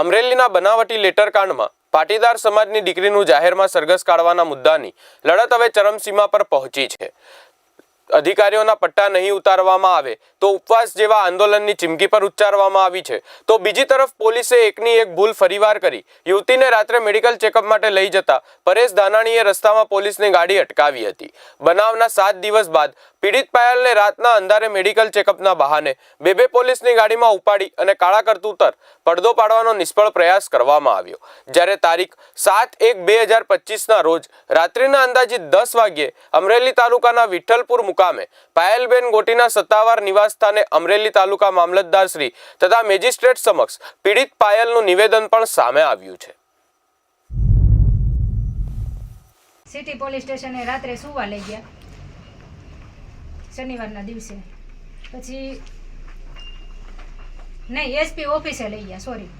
અમરેલીના બનાવટી લેટરકાંડમાં પાટીદાર સમાજની દીકરીનું જાહેરમાં સરઘસ કાઢવાના મુદ્દાની લડત હવે ચરમસીમા પર પહોંચી છે. અધિકારીઓના પટ્ટા નહીં ઉતારવામાં આવે તો ઉપવાસ જેવા આંદોલનની ચીમકી પર ઉચ્ચારવામાં આવી છે. તો બીજી તરફ પોલીસે એકની એક ભૂલ ફરીવાર કરી. યુવતીને રાત્રે મેડિકલ ચેકઅપ માટે લઈ જતા પરેશ દાનાણીએ રસ્તામાં પોલીસની ગાડી અટકાવી હતી. બનાવના સાત દિવસ બાદ પીડિત પાયલને રાતના અંધારે મેડિકલ ચેકઅપના બહાને બે બે પોલીસની ગાડીમાં ઉપાડી અને કાળા કરતૂતર પડદો પાડવાનો નિષ્ફળ પ્રયાસ કરવામાં આવ્યો. જ્યારે તારીખ સાત એક બે હજાર પચીસના રોજ રાત્રિના અંદાજિત દસ વાગ્યે અમરેલી તાલુકાના વિઠ્ઠલપુર મુકામે પાયલબેન ગોટીના સત્તાવાર નિવાસસ્થાને અમરેલી તાલુકા મામલતદાર શ્રી તથા મેજિસ્ટ્રેટ સમક્ષ પીડિત પાયલનું નિવેદન પણ સામે આવ્યું છે. સિટી પોલીસ સ્ટેશને રાત્રે સુવા લઈ ગયા. શનિવારના દિવસે. પછી નહીં, એસપી ઓફિસે લઈ ગયા, સોરી.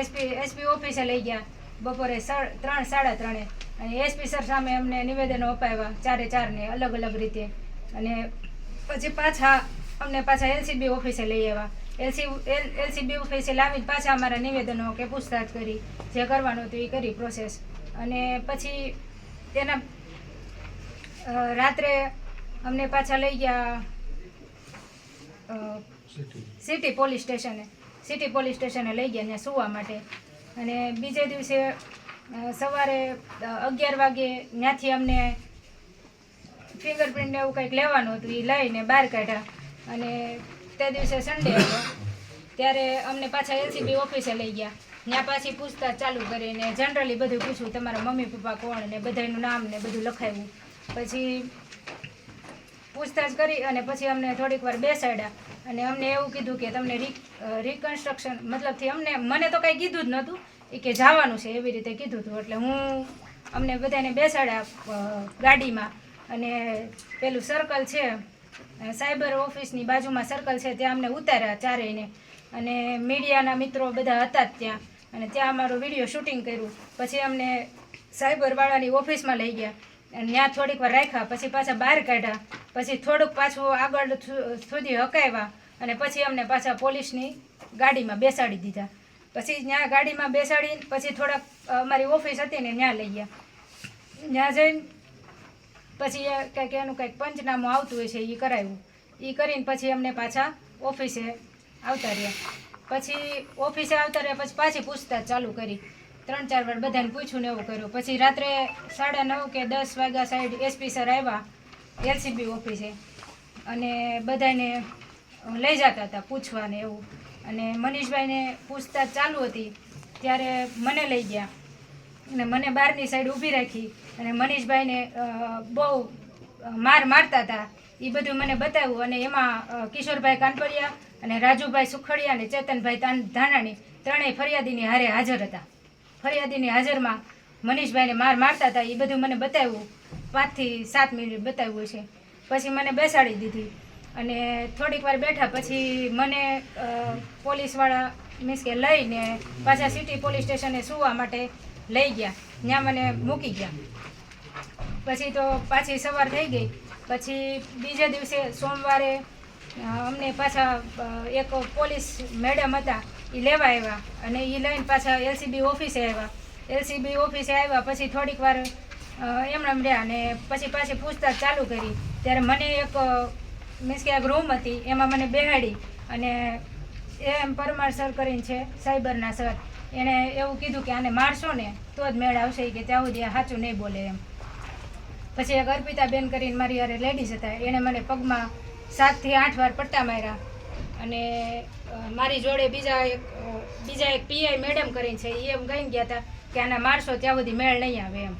એસપી એસપી ઓફિસે લઈ ગયા, બપોરે ત્રણ, સાડા ત્રણે. અને એસપી સર સામે અમને નિવેદનો અપાવ્યા, ચારે ચારને અલગ અલગ રીતે. અને પછી પાછા અમને પાછા એલસીબી ઓફિસે લઈ આવ્યા. એલસી એલસીબી ઓફિસે લાવીને પાછા અમારા નિવેદનો કે પૂછતાછ કરી, જે કરવાનું હતું એ કરી પ્રોસેસ અને પછી તેના રાત્રે અમને પાછા લઈ ગયા સિટી પોલીસ સ્ટેશને સિટી પોલીસ સ્ટેશને લઈ ગયા ત્યાં સુવા માટે. અને બીજે દિવસે સવારે અગિયાર વાગે ત્યાંથી અમને ફિંગરપ્રિન્ટ એવું કંઈક લેવાનું હતું એ લઈને બહાર કાઢ્યા. અને તે દિવસે સન્ડે હતો. ત્યારે અમને પાછા એલસીબી ઓફિસે લઈ ગયા. ત્યાં પાછી પૂછતાછ ચાલુ કરીને જનરલી બધું પૂછ્યું તમારા મમ્મી પપ્પા કોણ ને બધાનું નામ ને બધું લખાવ્યું પછી પૂછતાછ કરી અને પછી અમને થોડીક વાર બેસાડ્યા. અને અમને એવું કીધું કે તમને રિકન્સ્ટ્રક્શન મતલબથી અમને, મને તો કાંઈ કીધું જ નહોતું, એ કે જવાનું છે એવી રીતે કીધું હતું. એટલે હું અમને બધાને બેસાડ્યા ગાડીમાં. અને પેલું સર્કલ છે સાયબર ઓફિસની બાજુમાં સર્કલ છે, ત્યાં અમને ઉતાર્યા ચારેયને. અને મીડિયાના મિત્રો બધા હતા જ ત્યાં. અને ત્યાં અમારું વીડિયો શૂટિંગ કર્યું. પછી અમને સાયબરવાળાની ઓફિસમાં લઈ ગયા. ત્યાં થોડીક વાર રાખ્યા, પછી પાછા બહાર કાઢ્યા. પછી થોડુંક પાછું આગળ સુધી હકાવ્યા અને પછી અમને પાછા પોલીસની ગાડીમાં બેસાડી દીધા. પછી ત્યાં ગાડીમાં બેસાડીને પછી થોડાક અમારી ઓફિસ હતી ને ત્યાં લઈ ગયા. ત્યાં જઈને પછી કંઈક એનું કંઈક પંચનામું આવતું હોય છે એ કરાવ્યું. એ કરીને પછી અમને પાછા ઓફિસે આવતા રહ્યા. પછી ઓફિસે આવતા રહ્યા, પછી પાછી પૂછતાછ ચાલુ કરી. ત્રણ, ચાર વાર બધાને પૂછ્યું ને એવું કર્યું. પછી રાત્રે સાડા નવ કે દસ વાગ્યા સાઈડ એસપી સર આવ્યા એલસીબી ઓફિસે. અને બધાને લઈ જતા હતા પૂછવાને એવું. અને મનીષભાઈને પૂછતાછ ચાલુ હતી. ત્યારે મને લઈ ગયા. અને મને બહારની સાઈડ ઊભી રાખી. અને મનીષભાઈને બહુ માર મારતા હતા. એ બધું મને બતાવ્યું. અને એમાં કિશોરભાઈ કાનપડિયા અને રાજુભાઈ સુખડિયા અને ચેતનભાઈ તાન- ધાનાણી ત્રણેય ફરિયાદીની હારે હાજર હતા. ફરિયાદીની હાજરમાં મનીષભાઈને માર મારતા હતા એ બધું મને બતાવ્યું. પાંચથી સાત મિનિટ બતાવ્યું છે પછી મને બેસાડી દીધી. અને થોડીક વાર બેઠા પછી મને પોલીસવાળા મીન્સ કે લઈને પાછા સિટી પોલીસ સ્ટેશને સુવા માટે લઈ ગયા. ત્યાં મને મૂકી ગયા. પછી તો પાછી સવાર થઈ ગઈ. પછી બીજા દિવસે સોમવારે અમને પાછા એક પોલીસ મેડમ હતા એ લેવા આવ્યા અને એ લઈને પાછા એલસીબી ઓફિસે આવ્યા એલસીબી ઓફિસે આવ્યા પછી થોડીક વાર એમણે રહ્યા અને પછી પાછી પૂછતાછ ચાલુ કરી. ત્યારે મને એક મીન્સ કે એક રૂમ હતી, એમાં મને બેહાડી અને એમ પરમાર સર કરીને છે, સાયબરના સર એણે એવું કીધું કે આને મારશો ને, તો જ મેળ આવશે કે ત્યાં સુધી સાચું નહીં બોલે એમ. પછી એક અર્પિતા બેન કરીને મારી યારે લેડીઝ હતા. એણે મને પગમાં સાતથી આઠ વાર પટ્ટા માર્યા. અને મારી જોડે બીજા એક બીજા એક પીઆઈ મેડમ કરીને છે એ એમ કહીને ગયા હતા કે આના મારશો ત્યાં સુધી મેળ નહીં આવે એમ.